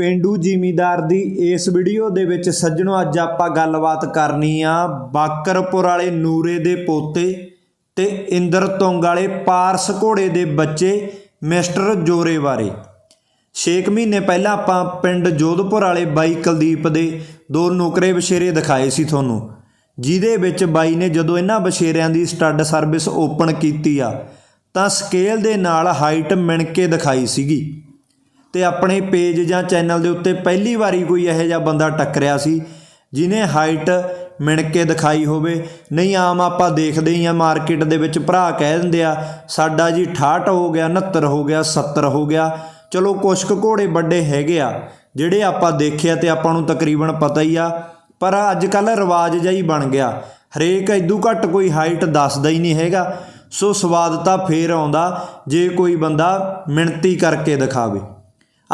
ਪਿੰਡੂ ਜ਼ਿਮੀਦਾਰ ਦੀ ਇਸ ਵੀਡੀਓ ਦੇ ਵਿੱਚ ਸੱਜਣੋ, ਅੱਜ ਆਪਾਂ ਗੱਲਬਾਤ ਕਰਨੀ ਆ ਬਾਕਰਪੁਰ ਵਾਲੇ ਨੂਰੇ ਦੇ ਪੋਤੇ ਤੇ ਇੰਦਰ ਤੁੰਗ ਵਾਲੇ ਪਾਰਸ ਘੋੜੇ ਦੇ ਬੱਚੇ ਮਿਸਟਰ ਜੋਰੇ ਬਾਰੇ। 6 ਮਹੀਨੇ ਪਹਿਲਾਂ ਆਪਾਂ ਪਿੰਡ ਜੋਧਪੁਰ ਵਾਲੇ ਬਾਈ ਕੁਲਦੀਪ ਦੇ ਦੋ ਨੌਕਰੇ ਬਸ਼ੇਰੇ ਦਿਖਾਏ ਸੀ ਤੁਹਾਨੂੰ, ਜਿਹਦੇ ਵਿੱਚ ਬਾਈ ਨੇ ਜਦੋਂ ਇਹਨਾਂ ਬਸ਼ੇਰਿਆਂ ਦੀ ਸਟੱਡ ਸਰਵਿਸ ਓਪਨ ਕੀਤੀ ਆ, ਤਾਂ ਸਕੇਲ ਦੇ ਨਾਲ ਹਾਈਟ ਮਿਣ ਕੇ ਦਿਖਾਈ ਸੀਗੀ। ਤੇ ਆਪਣੇ ਪੇਜ ਜਾਂ ਚੈਨਲ ਦੇ ਉੱਤੇ ਪਹਿਲੀ ਵਾਰੀ ਕੋਈ ਇਹੋ ਜਿਹਾ ਬੰਦਾ ਟੱਕਰਿਆ ਸੀ, ਜਿਨੇ ਹਾਈਟ ਮਿਣ ਕੇ ਦਿਖਾਈ ਹੋਵੇ। ਨਹੀਂ, ਆਮ ਆਪਾਂ ਦੇਖਦੇ ਹੀ ਆ, ਮਾਰਕੀਟ ਦੇ ਵਿੱਚ ਭਰਾ ਕਹਿ ਦਿੰਦੇ ਆ, ਸਾਡਾ ਜੀ 68 ਹੋ ਗਿਆ 69 ਹੋ ਗਿਆ 70 ਹੋ ਗਿਆ। ਚਲੋ, ਕੁਛ ਕੁ ਘੋੜੇ ਵੱਡੇ ਹੈਗੇ ਆ, ਜਿਹੜੇ ਆਪਾਂ ਦੇਖਿਆ ਤੇ ਆਪਾਂ ਨੂੰ ਤਕਰੀਬਨ ਪਤਾ ਹੀ ਆ, ਪਰ ਅੱਜ ਕੱਲ ਰਿਵਾਜ ਜਿਹਾ ਹੀ ਬਣ ਗਿਆ। ਹਰੇਕ ਇਦੂ ਘੱਟ ਕੋਈ ਹਾਈਟ ਦੱਸਦਾ ਹੀ ਨਹੀਂ ਹੈਗਾ। ਸੋ ਸਵਾਦ ਤਾਂ ਫੇਰ ਆਉਂਦਾ, ਜੇ ਕੋਈ ਬੰਦਾ ਮਿਣਤੀ ਕਰਕੇ ਦਿਖਾਵੇ।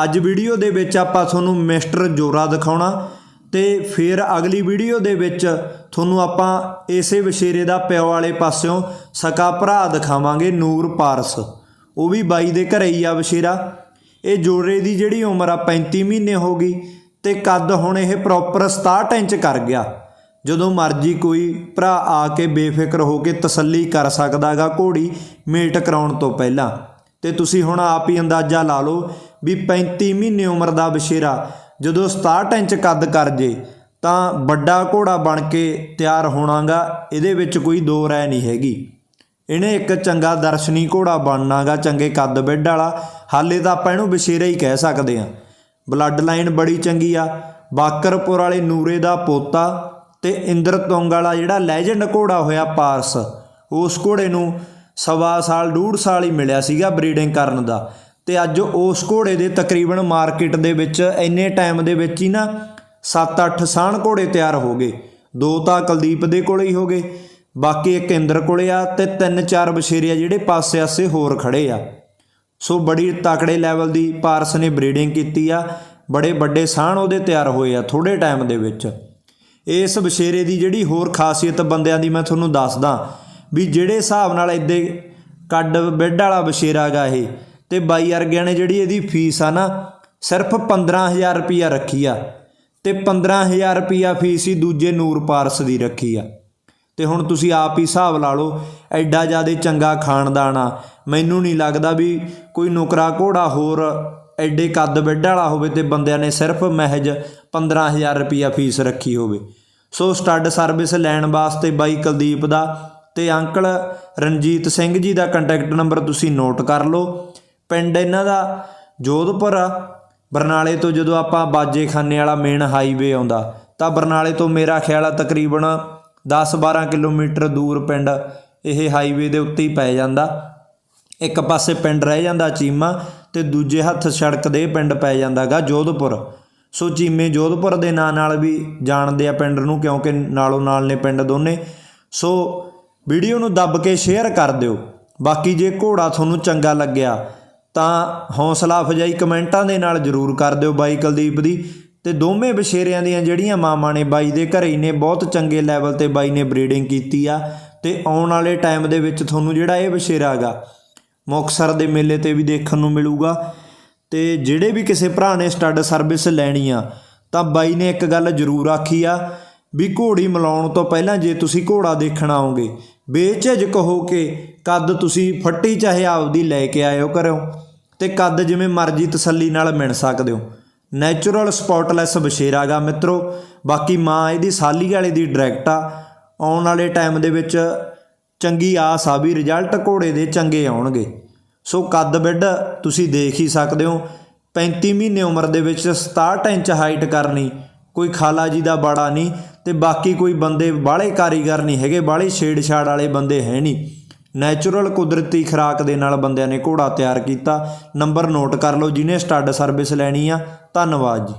ਅੱਜ ਵੀਡੀਓ ਦੇ ਵਿੱਚ ਆਪਾਂ ਤੁਹਾਨੂੰ ਮਿਸਟਰ ਜੋਰਾ ਦਿਖਾਉਣਾ ਤੇ ਫਿਰ ਅਗਲੀ ਵੀਡੀਓ ਦੇ ਵਿੱਚ ਤੁਹਾਨੂੰ ਆਪਾਂ ਇਸੇ ਵਸ਼ੇਰੇ ਦਾ ਪਿਓ ਵਾਲੇ ਪਾਸਿਓਂ ਸਕਾ ਭਰਾ ਦਿਖਾਵਾਂਗੇ ਨੂਰ ਪਾਰਸ। ਉਹ ਵੀ ਬਾਈ ਦੇ ਘਰੇ ਹੀ ਆ ਵਸ਼ੇਰਾ ਇਹ ਜੋਰੇ ਦੀ ਜਿਹੜੀ ਉਮਰ ਆ 35 ਮਹੀਨੇ ਹੋ ਗਈ ਤੇ ਕੱਦ ਹੁਣ ਇਹ ਪ੍ਰੋਪਰ 67 ਇੰਚ ਕਰ ਗਿਆ। ਜਦੋਂ ਮਰਜ਼ੀ ਕੋਈ ਭਰਾ ਆ ਕੇ ਬੇਫਿਕਰ ਹੋ ਕੇ ਤਸੱਲੀ ਕਰ ਸਕਦਾਗਾ ਘੋੜੀ ਮੇਟ ਕਰਾਉਣ ਤੋਂ ਪਹਿਲਾਂ। ਤੇ ਤੁਸੀਂ ਹੁਣ ਆਪ ਹੀ ਅੰਦਾਜ਼ਾ ਲਾ ਲਓ ਵੀ 35 ਮਹੀਨੇ ਉਮਰ ਦਾ ਬਸ਼ੇਰਾ ਜਦੋਂ 67 ਇੰਚ ਕੱਦ ਕਰ ਜੇ, ਤਾਂ ਵੱਡਾ ਘੋੜਾ ਬਣ ਕੇ ਤਿਆਰ ਹੋਣਾਗਾ, ਇਹਦੇ ਵਿੱਚ ਕੋਈ ਦੋ ਰਾਏ ਨਹੀਂ ਹੈਗੀ। ਇਹਨੇ ਇੱਕ ਚੰਗਾ ਦਰਸ਼ਨੀ ਘੋੜਾ ਬਣਨਾਗਾ, ਚੰਗੇ ਕੱਦ ਬੈੱਡ ਵਾਲਾ। ਹਾਲੇ ਤਾਂ ਆਪਾਂ ਇਹਨੂੰ ਬਸ਼ੇਰਾ ਹੀ ਕਹਿ ਸਕਦੇ ਆ ਬਲੱਡ ਲਾਈਨ ਬੜੀ ਚੰਗੀ ਆ। ਬਾਕਰਪੁਰ ਵਾਲੇ ਨੂਰੇ ਦਾ ਪੋਤਾ ਤੇ ਇੰਦਰ ਤੁੰਗ ਵਾਲਾ ਜਿਹੜਾ ਲੈਜੈਂਡ ਘੋੜਾ ਹੋਇਆ ਪਾਰਸ, ਉਸ ਘੋੜੇ ਨੂੰ ਸਵਾ ਸਾਲ, ਡੂਢ ਸਾਲ ਹੀ ਮਿਲਿਆ ਸੀਗਾ ਬਰੀਡਿੰਗ ਕਰਨ ਦਾ। ਤੇ ਅੱਜ ਉਸ ਘੋੜੇ ਦੇ ਤਕਰੀਬਨ ਮਾਰਕੀਟ ਦੇ ਵਿੱਚ ਇੰਨੇ ਟਾਈਮ ਦੇ ਵਿੱਚ ਹੀ ਨਾ 7-8 ਸਾਣ ਘੋੜੇ ਤਿਆਰ ਹੋ ਗਏ। ਦੋ ਤਾਂ ਕੁਲਦੀਪ ਦੇ ਕੋਲੇ ਹੀ ਹੋ ਗਏ, ਬਾਕੀ ਇੱਕ ਇੰਦਰ ਕੋਲੇ ਆ ਤੇ ਤਿੰਨ ਚਾਰ ਬਸ਼ੇਰੇ ਆ ਜਿਹੜੇ ਪਾਸੇ-ਆਸੇ ਹੋਰ ਖੜੇ ਆ। ਸੋ ਬੜੀ ਤਕੜੇ ਲੈਵਲ ਦੀ ਪਾਰਸ ਨੇ ਬਰੀਡਿੰਗ ਕੀਤੀ ਆ, ਬੜੇ ਵੱਡੇ ਸਾਣ ਉਹਦੇ ਤਿਆਰ ਹੋਏ ਆ ਥੋੜੇ ਟਾਈਮ ਦੇ ਵਿੱਚ। ਇਸ ਬਸ਼ੇਰੇ ਦੀ ਜਿਹੜੀ ਹੋਰ ਖਾਸੀਅਤ ਬੰਦਿਆਂ ਦੀ ਮੈਂ ਤੁਹਾਨੂੰ ਦੱਸਦਾ ਵੀ ਜਿਹੜੇ ਹਿਸਾਬ ਨਾਲ ਇੱਦੇ ਕੱਡ ਬੈੱਡ ਵਾਲਾ ਬਸ਼ੇਰਾ ਗਾ ਇਹ, ਤੇ ਬਾਈ ਵਰਗਿਆਂ ਨੇ ਜਿਹੜੀ ਇਹਦੀ ਫੀਸ ਆ ਨਾ, ਸਿਰਫ 15000 ਰੁਪਿਆ ਰੱਖੀ ਆ, ਤੇ 15000 ਰੁਪਿਆ ਫੀਸ ਹੀ ਦੂਜੇ ਨੂਰ ਪਾਰਸ ਦੀ ਰੱਖੀ ਆ। ਤੇ ਹੁਣ ਤੁਸੀਂ ਆਪ ਹੀ ਹਿਸਾਬ ਲਾ ਲਓ, ਐਡਾ ਜ਼ਿਆਦਾ ਚੰਗਾ ਖਾਨਦਾਨ ਆ, ਮੈਨੂੰ ਨਹੀਂ ਲੱਗਦਾ ਵੀ ਕੋਈ ਨੁਕਰਾ ਘੋੜਾ ਹੋਰ ਐਡੇ ਕੱਦ ਬੈੱਡ ਵਾਲਾ ਹੋਵੇ ਤੇ ਬੰਦਿਆਂ ਨੇ ਸਿਰਫ ਮਹਿਜ 15000 ਰੁਪਿਆ ਫੀਸ ਰੱਖੀ ਹੋਵੇ। ਸੋ ਸਟੱਡ ਸਰਵਿਸ ਲੈਣ ਵਾਸਤੇ ਬਾਈ ਕੁਲਦੀਪ ਦਾ ਤੇ ਅੰਕਲ ਰਣਜੀਤ ਸਿੰਘ ਜੀ ਦਾ ਕੰਟੈਕਟ ਨੰਬਰ ਤੁਸੀਂ ਨੋਟ ਕਰ ਲਓ। ਪਿੰਡ ਇਹਨਾਂ ਦਾ ਜੋਧਪੁਰ ਆ। ਬਰਨਾਲੇ ਤੋਂ ਜਦੋਂ ਆਪਾਂ ਬਾਜੇਖਾਨੇ ਵਾਲਾ ਮੇਨ ਹਾਈਵੇ ਆਉਂਦਾ, ਤਾਂ ਬਰਨਾਲੇ ਤੋਂ ਮੇਰਾ ਖਿਆਲ ਆ ਤਕਰੀਬਨ 10-12 ਕਿਲੋਮੀਟਰ ਦੂਰ ਪਿੰਡ ਇਹ ਹਾਈਵੇ ਦੇ ਉੱਤੇ ਹੀ ਪੈ ਜਾਂਦਾ। ਇੱਕ ਪਾਸੇ ਪਿੰਡ ਰਹਿ ਜਾਂਦਾ ਚੀਮਾ ਤੇ ਦੂਜੇ ਹੱਥ ਸੜਕ ਦੇ ਪਿੰਡ ਪੈ ਜਾਂਦਾਗਾ ਜੋਧਪੁਰ। ਸੋ ਚੀਮੇ ਜੋਧਪੁਰ ਦੇ ਨਾਂ ਨਾਲ ਵੀ ਜਾਣਦੇ ਆ ਪਿੰਡ ਨੂੰ, ਕਿਉਂਕਿ ਨਾਲੋਂ ਨਾਲ ਨੇ ਪਿੰਡ ਦੋਨੇ। ਸੋ ਵੀਡੀਓ ਨੂੰ ਦੱਬ ਕੇ ਸ਼ੇਅਰ ਕਰ ਦਿਓ। ਬਾਕੀ ਜੇ ਘੋੜਾ ਤੁਹਾਨੂੰ ਚੰਗਾ ਲੱਗਿਆ, ਤਾਂ ਹੌਸਲਾ ਅਫਜਾਈ ਕਮੈਂਟਾਂ ਦੇ ਨਾਲ ਜਰੂਰ ਕਰ ਦਿਓ ਬਾਈ ਕੁਲਦੀਪ ਦੀ। ਤੇ ਦੋਵੇਂ ਬਸ਼ੇਰਿਆਂ ਦੀਆਂ ਜਿਹੜੀਆਂ ਮਾਵਾਂ ਨੇ ਬਾਈ ਦੇ ਘਰੇ ਹੀ ਨੇ, ਬਹੁਤ ਚੰਗੇ ਲੈਵਲ ਤੇ ਬਾਈ ਨੇ ਬਰੀਡਿੰਗ ਕੀਤੀ ਆ। ਤੇ ਆਉਣ ਵਾਲੇ ਟਾਈਮ ਦੇ ਵਿੱਚ ਤੁਹਾਨੂੰ ਜਿਹੜਾ ਇਹ ਬਸ਼ੇਰਾ ਹੈਗਾ ਮੁਕਸਰ ਦੇ ਮੇਲੇ ਤੇ ਵੀ ਦੇਖਣ ਨੂੰ ਮਿਲੂਗਾ। ਤੇ ਜਿਹੜੇ ਵੀ ਕਿਸੇ ਭਰਾ ਨੇ ਸਟੱਡ ਸਰਵਿਸ ਲੈਣੀ ਆ, ਤਾਂ ਬਾਈ ਨੇ ਇੱਕ ਗੱਲ ਜ਼ਰੂਰ ਆਖੀ ਆ ਵੀ ਘੋੜੀ ਮਿਲਾਉਣ ਤੋਂ ਪਹਿਲਾਂ ਜੇ ਤੁਸੀਂ ਘੋੜਾ ਦੇਖਣ ਆਓਗੇ ਬੇਝਿਜਕ ਹੋ ਕੇ ਕੱਦ ਤੁਸੀਂ ਫੱਟੀ ਚਾਹੇ ਆਪਦੀ ਲੈ ਕੇ ਆਇਓ ਘਰੋਂ ਤੇ ਕੱਦ ਜਿਵੇਂ ਮਰਜ਼ੀ ਤਸੱਲੀ ਨਾਲ ਮਿਣ ਸਕਦੇ ਹੋ। ਨੈਚੁਰਲ ਸਪੌਟਲੈਸ ਬਸ਼ੇਰਾਗਾ ਮਿੱਤਰੋ। ਬਾਕੀ ਮਾਂ ਇਹਦੀ ਸਾਲੀ ਵਾਲੇ ਦੀ ਡਾਇਰੈਕਟ ਆ। ਆਉਣ ਵਾਲੇ ਟਾਈਮ ਦੇ ਵਿੱਚ ਚੰਗੀ ਆਸ ਆ ਵੀ ਰਿਜ਼ਲਟ ਘੋੜੇ ਦੇ ਚੰਗੇ ਆਉਣਗੇ। ਸੋ ਕੱਦ ਬਿੱਡ ਤੁਸੀਂ ਦੇਖ ਹੀ ਸਕਦੇ ਹੋ। 35 ਮਹੀਨੇ ਉਮਰ ਦੇ ਵਿੱਚ 67 ਇੰਚ ਹਾਈਟ ਕਰਨੀ ਕੋਈ ਖਾਲਾ ਜੀ ਦਾ ਬਾੜਾ ਨਹੀਂ ਤੇ ਬਾਕੀ ਕੋਈ ਬੰਦੇ ਬਾਹਲੇ ਕਾਰੀਗਰ ਨਹੀਂ ਹੈਗੇ, ਬਾਹਲੇ ਛੇੜਛਾੜ ਵਾਲੇ ਬੰਦੇ ਹੈ ਨਹੀਂ। ਨੈਚੁਰਲ ਕੁਦਰਤੀ ਖਰਾਕ ਦੇ ਨਾਲ ਬੰਦਿਆਂ ਨੇ ਘੋੜਾ ਤਿਆਰ ਕੀਤਾ। ਨੰਬਰ ਨੋਟ ਕਰ ਲਓ, ਜਿਹਨੇ ਸਟੱਡ ਸਰਵਿਸ ਲੈਣੀ ਆ, ਧੰਨਵਾਦ ਜੀ।